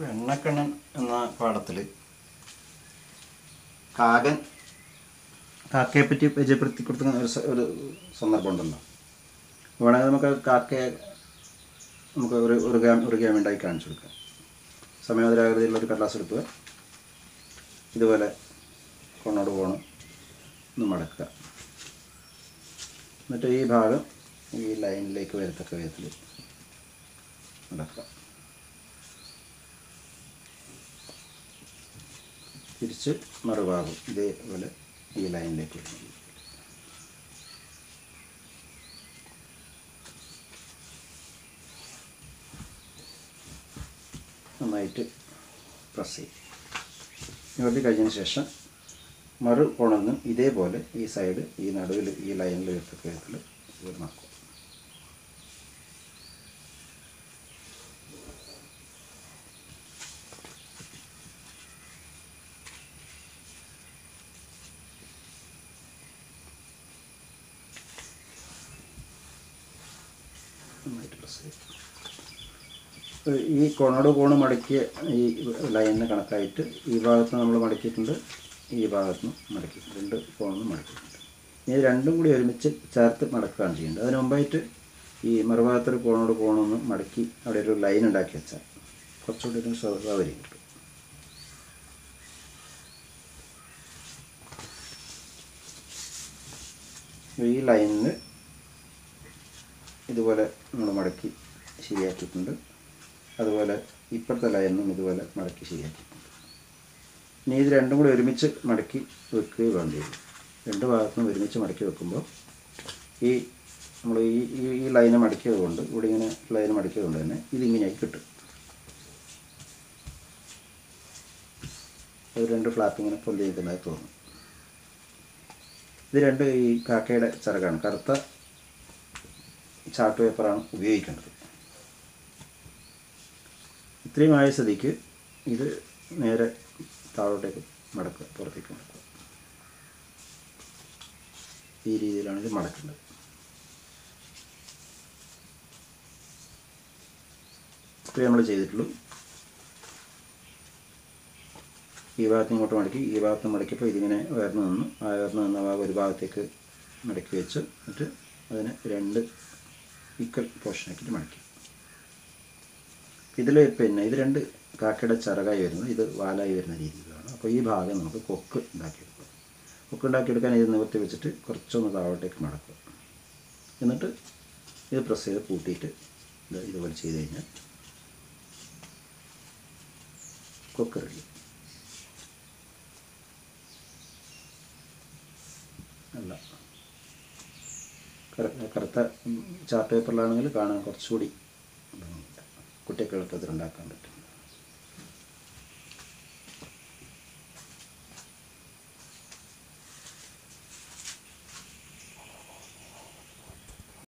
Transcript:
വെണ്ണക്കണ്ണൻ എന്ന പാഠത്തിൽ കാകൻ കാക്കയെ പറ്റി പരിചയപ്പെടുത്തി കൊടുക്കുന്ന ഒരു ഒരു സന്ദർഭം ഉണ്ടല്ലോ വേണമെങ്കിൽ നമുക്ക് കാക്കയെ നമുക്ക് ഒരു ഒരു ഗ്രാം ഒരു ഗ്രാം ഉണ്ടാക്കി കാണിച്ചു കൊടുക്കാം സമയോദരാകൃതിയിലുള്ളൊരു കടലാസ് എടുക്കുക ഇതുപോലെ കൊണ്ടോട് പോകണം ഒന്ന് മടക്കുക. എന്നിട്ട് ഈ ഭാഗം ഈ ലൈനിലേക്ക് വരത്തക്ക വിധത്തിൽ മടക്കുക. തിരിച്ച് മറുഭാഗം ഇതേപോലെ ഈ ലൈനിലേക്ക് നന്നായിട്ട് പ്രസ് ചെയ്യും. നിവർത്തി കഴിഞ്ഞതിന് ശേഷം മറു കോണൊന്നും ഇതേപോലെ ഈ സൈഡ് ഈ നടുവിൽ ഈ ലൈനിൽ വരത്തക്ക വിധത്തിൽ ഇവർ നന്നായിട്ട് ഈ കോണോട് കോണ് മടക്കിയ ഈ ലൈനിന് കണക്കായിട്ട് ഈ ഭാഗത്ത് നമ്മൾ മടക്കിയിട്ടുണ്ട് ഈ ഭാഗത്ത് നിന്ന് മടക്കി രണ്ട് കോണും മടക്കിയിട്ടുണ്ട്. ഇനി രണ്ടും കൂടി ഒരുമിച്ച് ചേർത്ത് മടക്കുകയാണ് ചെയ്യേണ്ടത്. അതിന് മുമ്പായിട്ട് ഈ മറുഭാഗത്തൊരു കോണോട് കോണൊന്ന് മടക്കി അവിടെ ഒരു ലൈൻ ഉണ്ടാക്കി വെച്ചാൽ കുറച്ചുകൂടി ഒരു സൗകര്യം കിട്ടും. ഈ ലൈനിന് ഇതുപോലെ നമ്മൾ മടക്കി ശരിയാക്കിയിട്ടുണ്ട്. അതുപോലെ ഇപ്പുറത്തെ ലൈനും ഇതുപോലെ മടക്കി ശരിയാക്കിയിട്ടുണ്ട്. ഇനി ഇത് രണ്ടും കൂടി ഒരുമിച്ച് മടക്കി വെക്കുകയും വേണ്ടി വരും രണ്ട് ഭാഗത്തുനിന്നും ഒരുമിച്ച് മടക്കി വെക്കുമ്പോൾ ഈ നമ്മൾ ഈ ഈ ഈ ലൈന് മടക്കിയത് കൊണ്ട് ഇവിടെ ഇങ്ങനെ ലൈൻ മടക്കിയത് കൊണ്ട് തന്നെ ഇതിങ്ങനെയായി കിട്ടും. അത് രണ്ട് ഫ്ലാപ്പ് ഇങ്ങനെ പൊന്തി നിൽക്കുന്നതായി തോന്നും. ഇത് രണ്ട് ഈ കാക്കയുടെ ചിറകാണ് കറുത്ത ചാർട്ട് പേപ്പറാണ് ഉപയോഗിക്കേണ്ടത്. ഇത്രയും ആയ സ്ഥിതിക്ക് ഇത് നേരെ താഴോട്ടേക്ക് മടക്കുക പുറത്തേക്ക് മടക്കുക. ഈ രീതിയിലാണ് ഇത് മടക്കേണ്ടത്. ഇത്രയും നമ്മൾ ചെയ്തിട്ടുള്ളൂ. ഈ ഭാഗത്ത് ഇങ്ങോട്ട് മടക്കി ഈ ഭാഗത്ത് മടക്കിയപ്പോൾ ഇതിങ്ങനെ ഉയർന്നു നിന്നു. ആ ഉയർന്നു നിന്ന ഭാഗം ഒരു ഭാഗത്തേക്ക് മടക്കി വെച്ച് എന്നിട്ട് അതിനെ രണ്ട് ഈക്വൽ പോർഷനാക്കിയിട്ട് മടക്കി. ഇതിൽ പിന്നെ ഇത് രണ്ട് കാക്കയുടെ ചിറകായി വരുന്നത് ഇത് വാലായി വരുന്ന രീതിയിലാണ്. അപ്പോൾ ഈ ഭാഗം നമുക്ക് കൊക്ക് ഉണ്ടാക്കിയെടുക്കാം. കൊക്ക് ഉണ്ടാക്കിയെടുക്കാൻ ഇത് നിവർത്തി വെച്ചിട്ട് കുറച്ചൊന്ന് താഴോട്ടേക്ക് മടക്കുക. എന്നിട്ട് ഇത് പ്രസ് ചെയ്ത് കൂട്ടിയിട്ട് ഇത് ഇതുപോലെ ചെയ്ത് കഴിഞ്ഞാൽ കൊക്ക് റെഡി അല്ല കറുത്ത ചാർട്ട് പേപ്പറിലാണെങ്കിൽ കാണാൻ കുറച്ചുകൂടി കുട്ടികൾക്ക് എളുപ്പത്തിൽ ഉണ്ടാക്കാൻ പറ്റും.